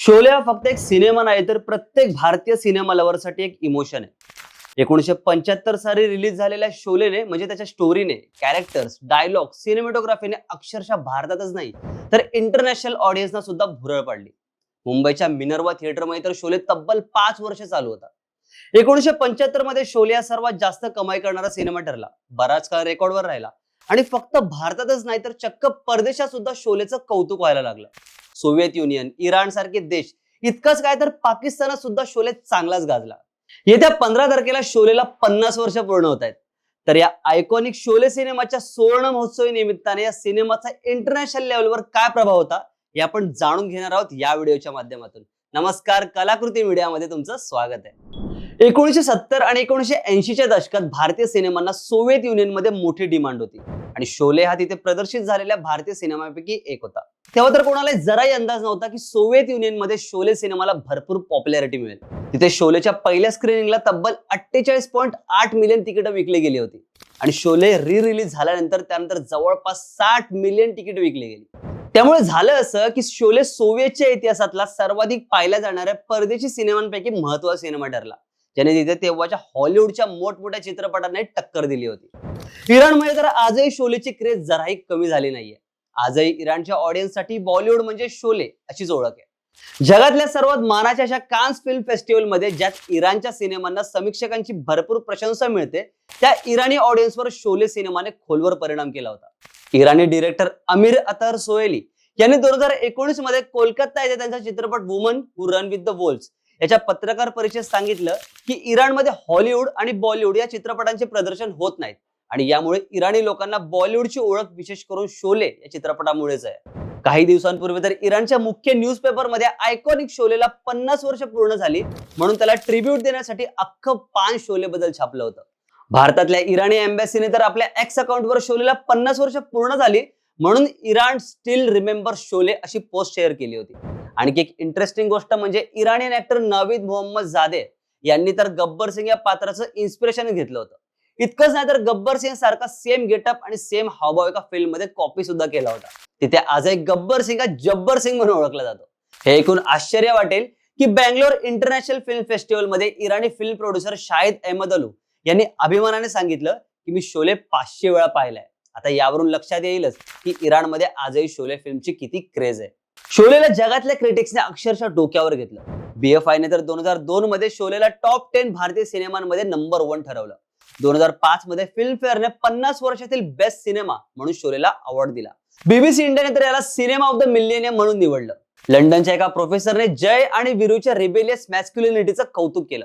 शोले हा फक्त एक सिनेमा नाही तर प्रत्येक भारतीय सिनेमा लव्हरसाठी एक इमोशन आहे. एकोणीशे पंच्याहत्तर साली रिलीज झालेल्या शोलेने म्हणजे त्याच्या स्टोरीने कॅरेक्टर्स डायलॉग सिनेमॅटोग्राफीने अक्षरशः भारतातच नाही तर इंटरनॅशनल ऑडियन्सना सुद्धा भुरळ पाडली. मुंबईच्या मिनर्वा थिएटरमध्ये तर शोले तब्बल पाच वर्ष चालू होता. एकोणीशे पंच्याहत्तरमध्ये शोले हा सर्वात जास्त कमाई करणारा सिनेमा ठरला. बराच काळ रेकॉर्डवर राहिला. आणि फक्त भारतातच नाही तर चक्क परदेशात सुद्धा शोलेचं कौतुक व्हायला लागलं. सोव्हिएत युनियन इराण सारखे देश इतकंच काय तर पाकिस्तानात सुद्धा शोले चांगलाच गाजला. येत्या पंधरा तारखेला शोलेला पन्नास वर्ष पूर्ण होत आहेत. तर या आयकॉनिक शोले सिनेमाच्या सुवर्ण महोत्सवी निमित्ताने या सिनेमाचा इंटरनॅशनल लेवलवर काय प्रभाव होता हे आपण जाणून घेणार आहोत या व्हिडिओच्या माध्यमातून. नमस्कार कलाकृती मीडियामध्ये तुमचं स्वागत आहे. एकोणीशे सत्तर आणि एकोणीशे ऐंशीच्या दशकात भारतीय सिनेमांना सोव्हिएत युनियनमध्ये मोठी डिमांड होती. आणि शोले हा तिथे प्रदर्शित झालेल्या भारतीय सिनेमापैकी एक होता. तेव्हा तर कोणाला जराही अंदाज नव्हता की सोव्हिएत युनियनमध्ये शोले सिनेमाला भरपूर पॉप्युलॅरिटी मिळेल. तिथे शोलेच्या पहिल्या स्क्रीनिंगला तब्बल अठ्ठेचाळीस पॉईंट आठ मिलियन तिकीटं विकली गेली होती. आणि शोले री रिलीज झाल्यानंतर त्यानंतर जवळपास साठ मिलियन तिकीट विकली गेली. त्यामुळे झालं असं की शोले सोव्हिएतच्या इतिहासातला सर्वाधिक पाहिल्या जाणाऱ्या परदेशी सिनेमांपैकी महत्त्वाचा सिनेमा ठरला. ज्याने तिथे तेव्हाच्या हॉलिवूडच्या मोठमोठ्या चित्रपटांना टक्कर दिली होती. इराणमध्ये तर आजही शोलेची क्रेज जराही कमी झाली नाहीये. आजही इराणच्या ऑडियन्ससाठी बॉलिवूड म्हणजे शोले अशीच ओळख आहे. जगातल्या सर्वात मानाच्या अशा कान्स फिल्म फेस्टिवलमध्ये ज्यात इराणच्या सिनेमांना समीक्षकांची भरपूर प्रशंसा मिळते त्या इराणी ऑडियन्सवर शोले सिनेमाने खोलवर परिणाम केला होता. इराणी डिरेक्टर अमीर अतर सोहेली यांनी दोन हजार एकोणीसमध्ये कोलकाता येथे त्यांचा चित्रपट woman who run with the wolves याच्या पत्रकार परिषदेत सांगितलं की इराणमध्ये हॉलिवूड आणि बॉलिवूड या चित्रपटांचे प्रदर्शन होत नाहीत. आणि यामुळे इराणी लोकांना बॉलिवूडची ओळख विशेष करून शोले या चित्रपटामुळेच आहे. काही दिवसांपूर्वी तर इराणच्या मुख्य न्यूजपेपरमध्ये आयकॉनिक शोलेला पन्नास वर्ष पूर्ण झाली म्हणून त्याला ट्रिब्यूट देण्यासाठी अख्खं पान शोले बद्दल छापलं होतं. भारतातल्या इराणी एम्बॅसीने तर आपल्या एक्स अकाउंटवर शोलेला पन्नास वर्ष पूर्ण झाली म्हणून इराण स्टील रिमेंबर शोले अशी पोस्ट शेअर केली होती. आणखी एक इंटरेस्टिंग गोष्ट म्हणजे इराणियन ऍक्टर नवीद मोहम्मद जादे यांनी तर गब्बर सिंग या पात्राचं इन्स्पिरेशन घेतलं होतं. इतकंच नाही तर गब्बर सिंग सारखा सेम गेटअप आणि सेम हावभाव एका फिल्ममध्ये कॉपी सुद्धा केला होता. तिथे आजही गब्बर सिंग हा जब्बर सिंग म्हणून ओळखला जातो. हे ऐकून आश्चर्य वाटेल की बँगलोर इंटरनॅशनल फिल्म फेस्टिवलमध्ये Irani film producer Shahid Ahmad Alu यांनी अभिमानाने सांगितलं की मी शोले पाचशे वेळा पाहिलाय. आता यावरून लक्षात येईलच की इराणमध्ये आजही शोले फिल्मची किती क्रेज आहे. शोलेला जगातल्या क्रिटिक्सने अक्षरशः डोक्यावर घेतलं. बीएफआयने तर दोन हजार दोन मध्ये शोलेला टॉप टेन भारतीय सिनेमांमध्ये नंबर वन ठरवलं. दोन हजार पाच मध्ये फिल्मफेअरने पन्नास वर्षातील बेस्ट सिनेमा म्हणून शोलेला अवॉर्ड दिला. बीबीसी इंडियाने तर याला सिनेमा ऑफ द मिलियनियम म्हणून निवडलं. लंडनच्या एका प्रोफेसरने जय आणि विरूच्या रिबेलियस मॅस्क्युलिनिटीचं कौतुक केलं.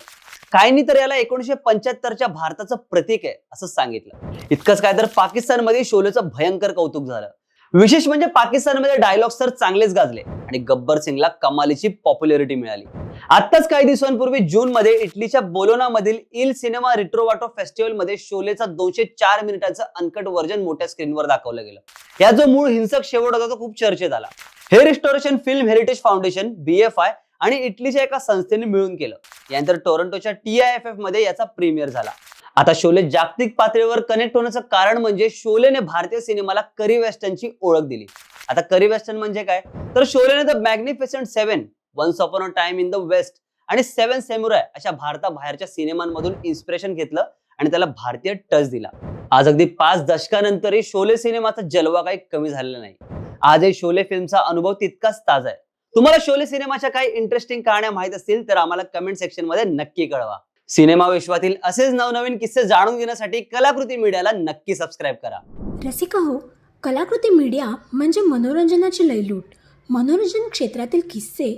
काहींनी तर याला एकोणीशे पंच्याहत्तरच्या भारताचं प्रतीक आहे असं सांगितलं. इतकंच काय तर पाकिस्तानमध्ये शोलेचं भयंकर कौतुक झालं. विशेष म्हणजे पाकिस्तानमध्ये डायलॉग्स तर चांगलेच गाजले आणि गब्बर सिंगला कमालीची पॉप्युलॅरिटी मिळाली. आताच काही दिवसांपूर्वी जून मध्ये इटलीच्या बोलोना मधील इल सिनेमा रिट्रोवाटो फेस्टिवलमध्ये शोलेचा दोनशे चार मिनिटाचं अनकट व्हर्जन मोठ्या स्क्रीनवर दाखवलं गेलं. या जो मूळ हिंसक शेवट होता तो खूप चर्चेत आला. हे restoration film heritage foundation B F I आणि इटलीच्या एका संस्थेने मिळून केलं. यानंतर टोरंटोच्या टी आय एफ एफमध्ये याचा प्रीमियर झाला. आता शोले जागतिक पातळीवर कनेक्ट होण्याचं कारण म्हणजे शोलेने भारतीय सिनेमाला करी वेस्टर्नची ओळख दिली. आता करी वेस्टर्न म्हणजे काय? तर शोलेने the magnificent seven once upon a time in the west आणि सेवन सेमुराय अशा भारताबाहेरच्या सिनेमांमधून इन्स्पिरेशन घेतलं आणि त्याला भारतीय टच दिला. आज अगदी पाच दशकानंतरही शोले सिनेमाचा जलवा काही कमी झालेला नाही. आजही शोले फिल्मचा अनुभव तितकाच ताजा आहे. तुम्हाला शोले सिनेमाच्या काही इंटरेस्टिंग कहाण्या माहीत असतील तर आम्हाला कमेंट सेक्शनमध्ये नक्की कळवा. सिनेमा विश्वातील असेच नवनवीन किस्से जाणून घेण्यासाठी कलाकृती मीडियाला नक्की सबस्क्राईब करा. रसिका हो कलाकृती मीडिया म्हणजे मनोरंजनाची लयलूट. मनोरंजन क्षेत्रातील किस्से